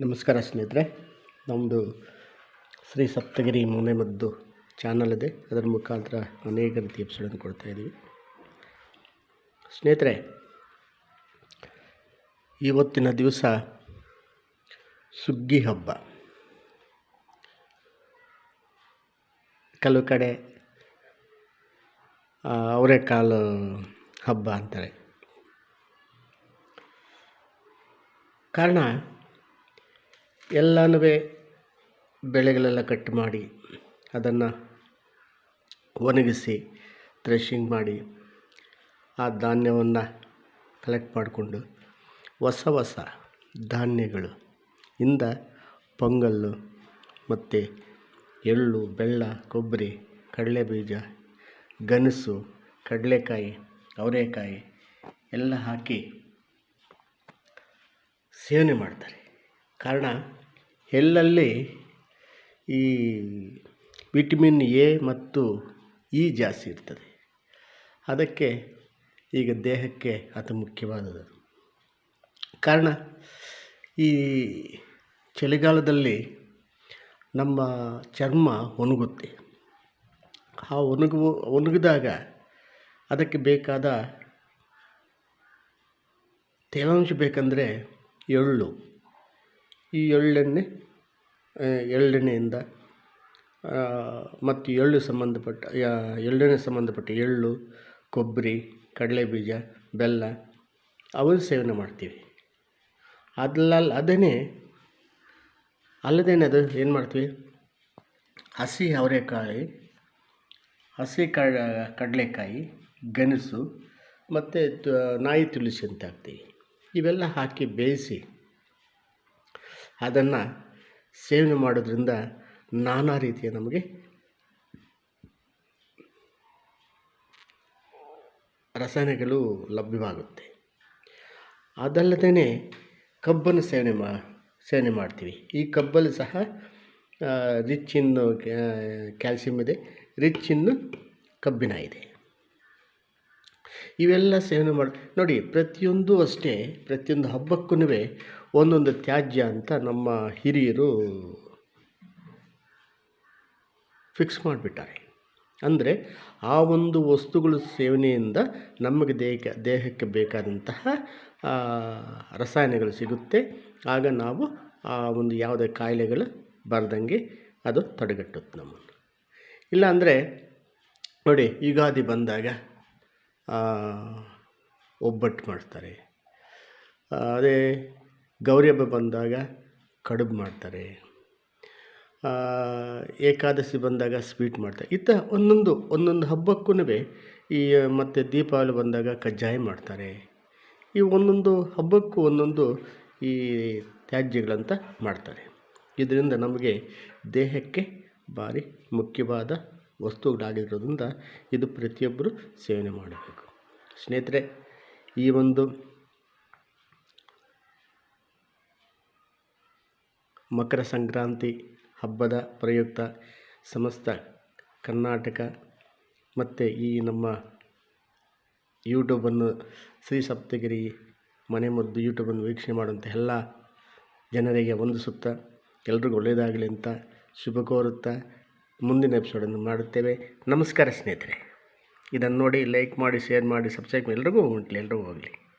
ನಮಸ್ಕಾರ ಸ್ನೇಹಿತರೆ ನಮ್ಮದು ಶ್ರೀ ಸಪ್ತಗಿರಿ ಮದ್ದು ಚಾನಲ್ ಇದೆ. ಅದರ ಮುಖಾಂತರ ಅನೇಕ ರೀತಿಯ ಎಪಿಸೋಡನ್ನು ಕೊಡ್ತಾಯಿದ್ದೀವಿ ಸ್ನೇಹಿತರೆ, ಇವತ್ತಿನ ದಿವಸ ಸುಗ್ಗಿ ಹಬ್ಬ. ಕೆಲವು ಕಡೆ ಅವರೆಕಾಳು ಹಬ್ಬ ಅಂತಾರೆ. ಕಾರಣ ಎಲ್ಲನೂ ಬೆಳೆಗಳೆಲ್ಲ ಕಟ್ ಮಾಡಿ ಅದನ್ನು ಒಣಗಿಸಿ ಥ್ರೆಶಿಂಗ್ ಮಾಡಿ ಆ ಧಾನ್ಯವನ್ನು ಕಲೆಕ್ಟ್ ಮಾಡಿಕೊಂಡು ಹೊಸ ಹೊಸ ಧಾನ್ಯಗಳು, ಇಂದ ಪೊಂಗಲ್ಲು ಮತ್ತು ಎಳ್ಳು, ಬೆಲ್ಲ, ಕೊಬ್ಬರಿ ಕಡಲೆ ಬೀಜ ಗೆಣಸು ಕಡಲೆಕಾಯಿ, ಅವರೆಕಾಯಿ ಎಲ್ಲ ಹಾಕಿ ಸೇವನೆ ಮಾಡ್ತಾರೆ. ಕಾರಣ ಎಳ್ಳಲ್ಲಿ ಈ ವಿಟಮಿನ್ ಎ ಮತ್ತು ಇ ಜಾಸ್ತಿ ಇರ್ತದೆ. ಅದಕ್ಕೆ ಈಗ ದೇಹಕ್ಕೆ ಅತಿ ಮುಖ್ಯವಾದದ್ದು. ಕಾರಣ, ಈ ಚಳಿಗಾಲದಲ್ಲಿ ನಮ್ಮ ಚರ್ಮ ಒಣಗುತ್ತೆ. ಆ ಒಣಗು ಒಣಗಿದಾಗ ಅದಕ್ಕೆ ಬೇಕಾದ ತೇವಾಂಶ ಬೇಕಂದರೆ ಎಳ್ಳು. ಈ ಎಳ್ಳೆಣ್ಣೆ ಎಳ್ಳೆಣ್ಣೆಯಿಂದ ಮತ್ತು ಎಳ್ಳು ಸಂಬಂಧಪಟ್ಟ ಎಳ್ಳೆಣ್ಣೆ ಸಂಬಂಧಪಟ್ಟ ಎಳ್ಳು, ಕೊಬ್ಬರಿ ಕಡಲೆ ಬೀಜ ಬೆಲ್ಲ, ಅವನ್ನು ಸೇವನೆ ಮಾಡ್ತೀವಿ. ಅದಲ್ಲ ಅದನ್ನೇ ಅಲ್ಲದೇನದು ಏನು ಮಾಡ್ತೀವಿ? ಹಸಿ ಅವರೆಕಾಯಿ, ಹಸಿ ಕಡಲೆಕಾಯಿ, ಗೆಣಸು, ಮತ್ತು ನಾಯಿ ತುಳಸಿ ಅಂತ ಹಾಕ್ತೀವಿ. ಇವೆಲ್ಲ ಹಾಕಿ ಬೇಯಿಸಿ ಅದನ್ನು ಸೇವನೆ ಮಾಡೋದ್ರಿಂದ ನಾನಾ ರೀತಿಯ ನಮಗೆ ರಸಾಯನಗಳು ಲಭ್ಯವಾಗುತ್ತೆ. ಅದಲ್ಲದೇ ಕಬ್ಬನ್ನು ಸೇವನೆ ಮಾ, ಸೇವನೆ ಮಾಡ್ತೀವಿ. ಈ ಕಬ್ಬಲ್ಲಿ ಸಹ ರಿಚ್ ಇನ್ನು ಕ್ಯಾಲ್ಸಿಯಮ್ ಇದೆ. ರಿಚ್ ಇನ್ನು ಕಬ್ಬಿಣ ಇದೆ. ಇವೆಲ್ಲ ಸೇವನೆ ಮಾಡಿ, ನೋಡಿ ಪ್ರತಿಯೊಂದು ಅಷ್ಟೇ, ಪ್ರತಿಯೊಂದು ಹಬ್ಬಕ್ಕೂ ಒಂದೊಂದು ತ್ಯಾಜ್ಯ ಅಂತ ನಮ್ಮ ಹಿರಿಯರು ಫಿಕ್ಸ್ ಮಾಡಿಬಿಟ್ಟಾರೆ. ಅಂದರೆ ಆ ಒಂದು ವಸ್ತುಗಳು ಸೇವನೆಯಿಂದ ನಮಗೆ ದೇಹಕ್ಕೆ ದೇಹಕ್ಕೆ ಬೇಕಾದಂತಹ ರಸಾಯನಗಳು ಸಿಗುತ್ತೆ. ಆಗ ನಾವು ಆ ಒಂದು ಯಾವುದೇ ಕಾಯಿಲೆಗಳು ಬರ್ದಂಗೆ ಅದು ತಡೆಗಟ್ಟುತ್ತೆ ನಮ್ಮನ್ನು. ಇಲ್ಲಾಂದರೆ ನೋಡಿ ಯುಗಾದಿ ಬಂದಾಗ ಒಬ್ಬಟ್ಟು ಮಾಡ್ತಾರೆ. ಅದೇ ಗೌರಿ ಹಬ್ಬ ಬಂದಾಗ ಕಡುಬು ಮಾಡ್ತಾರೆ. ಏಕಾದಶಿ ಬಂದಾಗ ಸ್ವೀಟ್ ಮಾಡ್ತಾರೆ. ಇತ್ತ ಒಂದೊಂದು ಒಂದೊಂದು ಹಬ್ಬಕ್ಕೂ ಈ, ಮತ್ತು ದೀಪಾವಳಿ ಬಂದಾಗ ಕಜ್ಜಾಯ ಮಾಡ್ತಾರೆ. ಈ ಒಂದೊಂದು ಹಬ್ಬಕ್ಕೂ ಒಂದೊಂದು ಈ ತ್ಯಾಜ್ಯಗಳಂತ ಮಾಡ್ತಾರೆ. ಇದರಿಂದ ನಮಗೆ ದೇಹಕ್ಕೆ ಭಾರಿ ಮುಖ್ಯವಾದ ವಸ್ತುಗಳಾಗಿರೋದ್ರಿಂದ ಇದು ಪ್ರತಿಯೊಬ್ಬರು ಸೇವನೆ ಮಾಡಬೇಕು. ಸ್ನೇಹಿತರೆ, ಈ ಒಂದು ಮಕರ ಸಂಕ್ರಾಂತಿ ಹಬ್ಬದ ಪ್ರಯುಕ್ತ ಸಮಸ್ತ ಕರ್ನಾಟಕ ಮತ್ತು ಈ ನಮ್ಮ ಯೂಟ್ಯೂಬನ್ನು ಶ್ರೀ ಸಪ್ತಗಿರಿ ಮನೆ ಮದ್ದು ಯೂಟ್ಯೂಬನ್ನು ವೀಕ್ಷಣೆ ಮಾಡುವಂಥ ಎಲ್ಲ ಜನರಿಗೆ ವಂದಿಸುತ್ತಾ, ಎಲ್ರಿಗೂ ಒಳ್ಳೆಯದಾಗಲಿ ಅಂತ ಶುಭ ಕೋರುತ್ತಾ ಮುಂದಿನ ಎಪಿಸೋಡನ್ನು ಮಾಡುತ್ತೇವೆ. ನಮಸ್ಕಾರ ಸ್ನೇಹಿತರೆ. ಇದನ್ನು ನೋಡಿ ಲೈಕ್ ಮಾಡಿ ಶೇರ್ ಮಾಡಿ ಸಬ್ಸ್ಕ್ರೈಬ್ ಎಲ್ರಿಗೂ ಹೋಗಲಿ ಎಲ್ರಿಗೂ ಹೋಗಲಿ.